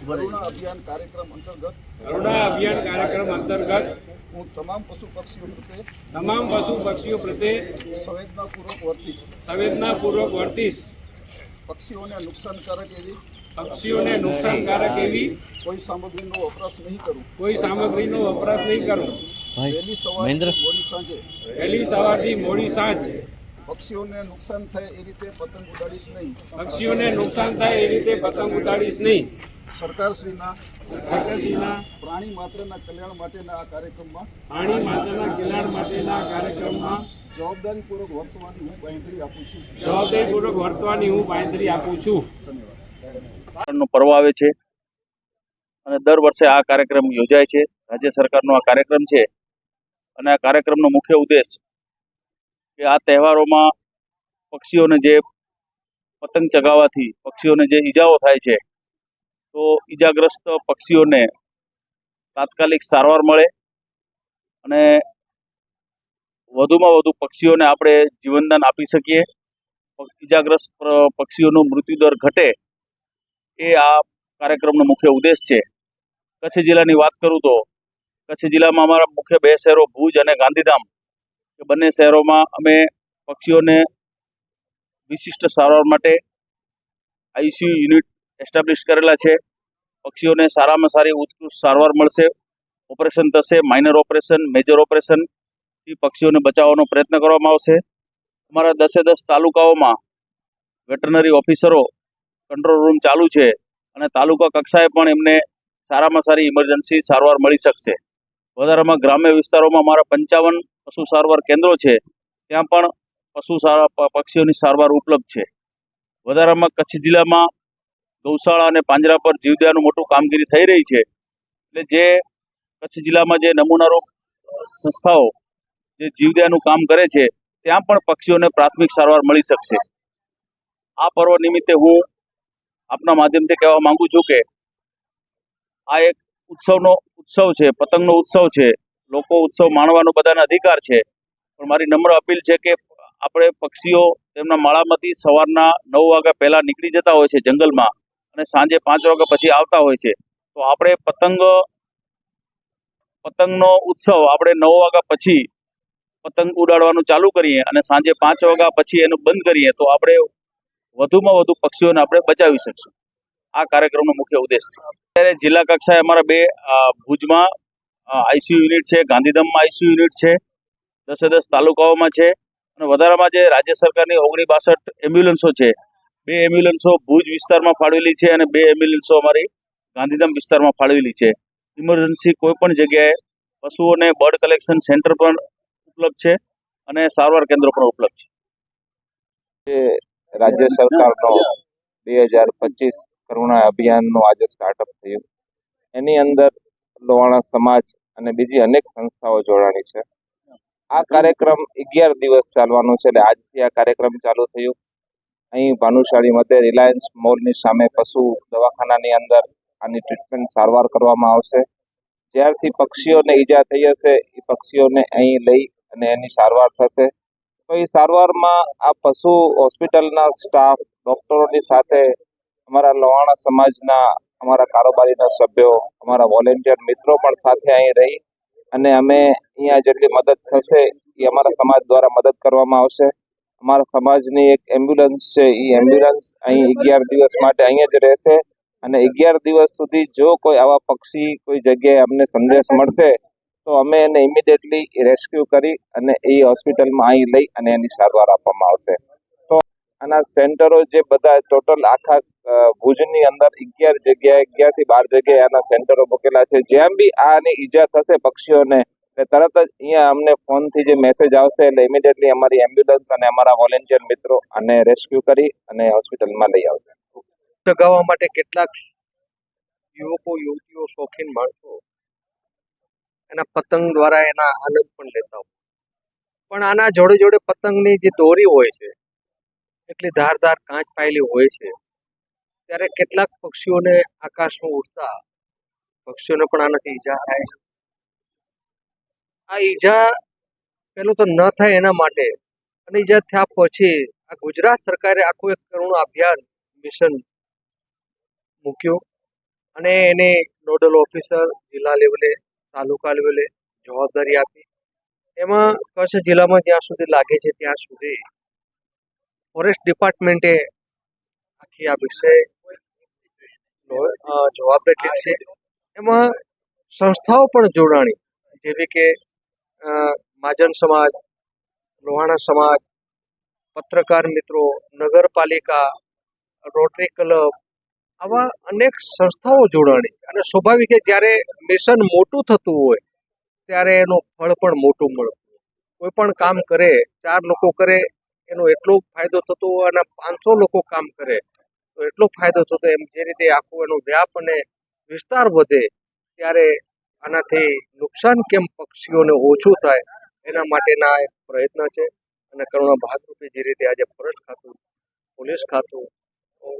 કરુણા અભિયાન કાર્યક્રમ અંતર્ગત કરુણા અભિયાન કાર્યક્રમ અંતર્ગત હું તમામ પશુ પક્ષીઓ પ્રત્યે તમામ પશુ પક્ષીઓ પ્રત્યે સંવેદનાપૂર્વક વર્તીશ. સંવેદનાપૂર્વક વર્તીશ. પક્ષીઓને નુકસાનકારક એવી પક્ષીઓને નુકસાનકારક એવી કોઈ સામગ્રીનો વપરાશ નહીં કરું. કોઈ સામગ્રીનો વપરાશ નહીં કરું. વહેલી સવારે મોડી સાંજે વહેલી સવારથી મોડી સાંજ પક્ષીઓને નુકસાન થાય એ રીતે પતંગ ઉડાડીશ નહીં. પક્ષીઓને નુકસાન થાય એ રીતે પતંગ ઉડાડીશ નહીં. સરકારશ્રીના સરકારશ્રીના પ્રાણી માત્રના કલ્યાણ માટેના આ કાર્યક્રમમાં પ્રાણી માત્રના કલ્યાણ માટેના કાર્યક્રમમાં જવાબદારીપૂર્વક વર્તવાની હું બાંધરી આપું છું. જવાબદારીપૂર્વક વર્તવાની હું બાંધરી આપું છું. ધન્યવાદ. પર્વ આવે છે અને દર વર્ષે આ કાર્યક્રમ યોજાય છે. રાજ્ય સરકારનો આ કાર્યક્રમ છે અને આ કાર્યક્રમનો મુખ્ય ઉદ્દેશ કે આ તહેવારોમાં પક્ષીઓને જે પતંગ ચગાવવાથી પક્ષીઓને જે ઈજાઓ થાય છે, તો ઈજાગ્રસ્ત પક્ષીઓને તાત્કાલિક સારવાર મળે અને વધુમાં વધુ પક્ષીઓને આપણે જીવનદાન આપી શકીએ. ઈજાગ્રસ્ત પક્ષીઓનો મૃત્યુદર ઘટે એ આ કાર્યક્રમનો મુખ્ય ઉદ્દેશ છે. કચ્છ જિલ્લાની વાત કરું તો, કચ્છ જિલ્લામાં અમારા મુખ્ય બે શહેરો ભુજ અને ગાંધીધામ. એ બંને શહેરોમાં અમે પક્ષીઓને વિશિષ્ટ સારવાર માટે આઈસીયુ યુનિટ એસ્ટાબ્લિશ કરેલા છે. પક્ષીઓને સારામાં સારી ઉત્કૃષ્ટ સારવાર મળશે. ઓપરેશન થશે, માઇનર ઓપરેશન, મેજર ઓપરેશનથી પક્ષીઓને બચાવવાનો પ્રયત્ન કરવામાં આવશે. અમારા દસે દસ તાલુકાઓમાં વેટરનરી ઓફિસરો કંટ્રોલ રૂમ ચાલુ છે અને તાલુકા કક્ષાએ પણ એમને સારામાં સારી ઇમરજન્સી સારવાર મળી શકશે. વધારામાં ગ્રામ્ય વિસ્તારોમાં અમારા પંચાવન પશુ સારવાર કેન્દ્રો છે, ત્યાં પણ પશુ પક્ષીઓની સારવાર ઉપલબ્ધ છે. વધારામાં કચ્છ જિલ્લામાં ગૌશાળા અને પાંજરા પર જીવદયાનું મોટું કામગીરી થઈ રહી છે, એટલે જે કચ્છ જિલ્લામાં જે નમૂનારૂપ સંસ્થાઓ જે જીવદયાનું કામ કરે છે, ત્યાં પણ પક્ષીઓને પ્રાથમિક સારવાર મળી શકશે. આ પર્વ નિમિત્તે હું આપના માધ્યમથી કહેવા માંગુ છું કે આ એક ઉત્સવનો ઉત્સવ છે, પતંગનો ઉત્સવ છે. લોકો ઉત્સવ માણવાનો બધાને અધિકાર છે. પણ મારી નમ્ર અપીલ છે કે આપણે પક્ષીઓ તેમના માળામાંથી સવારના નવ વાગ્યા પહેલા નીકળી જતા હોય છે જંગલમાં અને સાંજે પાંચ વાગ્યા પછી આવતા હોય છે. તો આપણે પતંગ, પતંગનો ઉત્સવ આપણે નવ વાગ્યા પછી પતંગ ઉડાડવાનું ચાલુ કરીએ અને સાંજે પાંચ વાગ્યા પછી એનું બંધ કરીએ તો આપણે વધુમાં વધુ પક્ષીઓને આપણે બચાવી શકશું. આ કાર્યક્રમનો મુખ્ય ઉદ્દેશ છે. અત્યારે જિલ્લા કક્ષાએ અમારા બે ભુજમાં આઈસીયુ યુનિટ છે, ગાંધીધામમાં આઈસીયુ યુનિટ છે, દસે દસ તાલુકાઓમાં છે અને વધારામાં જે રાજ્ય સરકારની ઓગણી બાસઠ એમ્બ્યુલન્સો છે, બે એમ્બ્યુલન્સો ભુજ વિસ્તારમાં ફાળવેલી છે અને બે એમ્બ્યુલન્સો અમારી ગાંધીધામ વિસ્તારમાં ફાળવેલી છે. ઇમરજન્સી કોઈ પણ જગ્યાએ પશુઓને બર્ડ કલેક્શન સેન્ટર પણ ઉપલબ્ધ છે અને સારવાર કેન્દ્રો પણ ઉપલબ્ધ છે. રાજ્ય સરકારનો બે હજાર પચીસ કરુણા અભિયાનનું આજે સ્ટાર્ટઅપ થયું. એની અંદર લોહાણા સમાજ અને બીજી અનેક સંસ્થાઓ જોડાણી છે. આ કાર્યક્રમ અગિયાર દિવસ ચાલવાનો છે એટલે આજથી આ કાર્યક્રમ ચાલુ થયું. અહીં ભાનુશાળી મધ્ય રિલાયન્સ મોલની સામે પશુ દવાખાનાની અંદર આની ટ્રીટમેન્ટ સારવાર કરવામાં આવશે. જ્યારથી પક્ષીઓને ઈજા થઈ હશે એ પક્ષીઓને અહીં લઈ અને એની સારવાર થશે. તો એ સારવારમાં આ પશુ હોસ્પિટલના સ્ટાફ ડોક્ટરોની સાથે અમારા લોહાણા સમાજના અમારા કારોબારીના સભ્યો, અમારા વોલેન્ટિયર મિત્રો પણ સાથે અહીં રહી અને અમે અહીંયા જેટલી મદદ થશે એ અમારા સમાજ દ્વારા મદદ કરવામાં આવશે. અમારા સમાજની એક એમ્બ્યુલન્સ છે એ એમ્બ્યુલન્સ અહીં અગિયાર દિવસ માટે અહીંયા જ રહેશે અને અગિયાર દિવસ સુધી જો કોઈ આવા પક્ષી કોઈ જગ્યાએ અમને સંદેશ મળશે, તો અમે એને ઇમિડિયેટલી રેસ્ક્યુ કરી અને એ હોસ્પિટલમાં અહીં લઈ અને એની સારવાર આપવામાં આવશે. આના સેન્ટરો જે બધા ટોટલ આખા ભુજની અંદર અગિયાર જગ્યાએ અગિયારથી બાર જગ્યાએ આના સેન્ટરો મૂકેલા છે. જેમ બી આની ઈજા થશે પક્ષીઓને તરત જ અહીંયા અમને ફોનથી જે મેસેજ આવશે, એટલે ઇમિડિયેટલી અમારી એમ્બ્યુલન્સ અને અમારા વોલેન્ટિયર મિત્રો આને રેસ્ક્યુ કરી અને હોસ્પિટલમાં લઈ આવશે. ચગાવવા માટે કેટલાક યુવકો, યુવતીઓ શોખીન માણસો એના પતંગ દ્વારા એના આનંદ પણ લેતા હોય. પણ આના જોડે જોડે પતંગની જે દોરી હોય છે એટલી ધારદાર કાંચ પાયેલી હોય છે, ત્યારે કેટલાક પક્ષીઓને આકાશમાં ઉડતા પક્ષીઓને પણ આનાથી ઈજા થાય છે. આ ઈજા પેલું તો ન થાય એના માટે, અને ઈજા થયા પછી આ ગુજરાત સરકારે આખું એક કરુણ અભિયાન, મિશન મૂક્યું, અને એને નોડલ ઓફિસર જિલ્લા લેવલે, તાલુકા લેવલે જવાબદારી આપી. એમાં કચ્છ જિલ્લામાં જ્યાં સુધી લાગે છે ત્યાં સુધી ફોરેસ્ટ ડિપાર્ટમેન્ટે આખી આ વિષય જવાબદારી લીધી છે. એમાં સંસ્થાઓ પણ જોડાણી. જેવી કે મહાજન સમાજ, લોહાણા સમાજ, પત્રકાર મિત્રો, નગરપાલિકા, રોટરી ક્લબ, આવા અનેક સંસ્થાઓ જોડાણી અને સ્વાભાવિક છે, જ્યારે મિશન મોટું થતું હોય, ત્યારે એનું ફળ પણ મોટું મળતું કોઈ પણ કામ કરે, ચાર લોકો કરે એનો એટલો ફાયદો થતો અને પાંચસો લોકો કામ કરે, તો એટલો ફાયદો થતો એમ જે રીતે આખું એનો વ્યાપ અને વિસ્તાર વધે, ત્યારે આનાથી નુકસાન કેમ પક્ષીઓને ઓછું થાય, એના માટેના એક પ્રયત્ન છે. અને કરુણા ભાગરૂપે જે રીતે આજે ફોરેસ્ટ ખાતું, પોલીસ ખાતું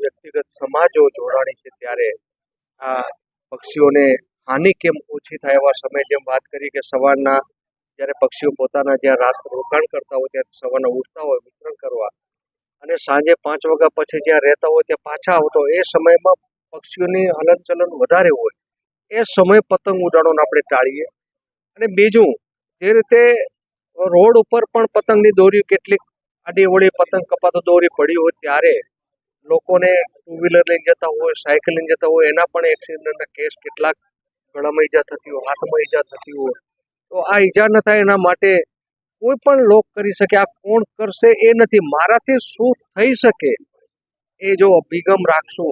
વ્યક્તિગત સમાજો જોડાણી છે, ત્યારે આ પક્ષીઓને હાનિ કેમ ઓછી થાય એવા સમય જેમ વાત કરી કે સવારના જ્યારે પક્ષીઓ પોતાના જ્યાં રાત રોકાણ કરતા હોય ત્યારે સવારના ઉઠતા હોય વિતરણ કરવા. અને સાંજે પાંચ વાગ્યા પછી જ્યાં રહેતા હોય, ત્યાં પાછા આવતો એ સમયમાં પક્ષીઓની હલનચલન વધારે હોય. એ સમય પતંગ ઉડાડોને આપણે ટાળીએ. અને બીજું, જે રીતે રોડ ઉપર પણ પતંગની દોરી કેટલીક આડી અવળી પતંગ કપાતો દોરી પડી હોય ત્યારે લોકોને ટુ વ્હીલર લઈને જતા હોય, સાયકલ લઈને જતા હોય, એના પણ એક્સિડન્ટના કેસ કેટલાક ગળામાં ઈજા થતી હોય, હાથમાં ઈજા થતી હોય. તો આ ઈજા ન થાય એના માટે કોઈ પણ લોક કરી શકે. આ કોણ કરશે એ નથી. મારાથી શું થઈ શકે? એ જો અભિગમ રાખશો,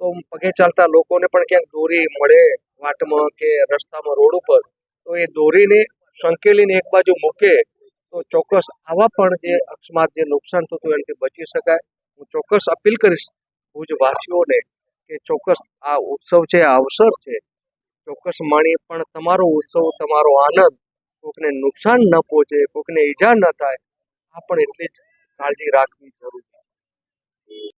તો પગે ચાલતા લોકોને પણ ક્યાંક દોરી મળે વાટમાં કે રસ્તામાં રોડ ઉપર. તો એ દોરીને સંકેલીને એક બાજુ મૂકે, તો ચોક્કસ આવા પણ જે અકસ્માત, જે નુકસાન થતું એનાથી બચી શકાય. હું ચોક્કસ અપીલ કરીશ ભુજવાસીઓને કે ચોક્કસ આ ઉત્સવ છે, આ અવસર છે ચોક્કસ માણી પણ તમારો ઉત્સવ, તમારો આનંદ કોકને નુકસાન ન પહોંચે, કોકને ઈજા ન થાય, આ પણ એટલી જ કાળજી રાખવી જરૂરી છે.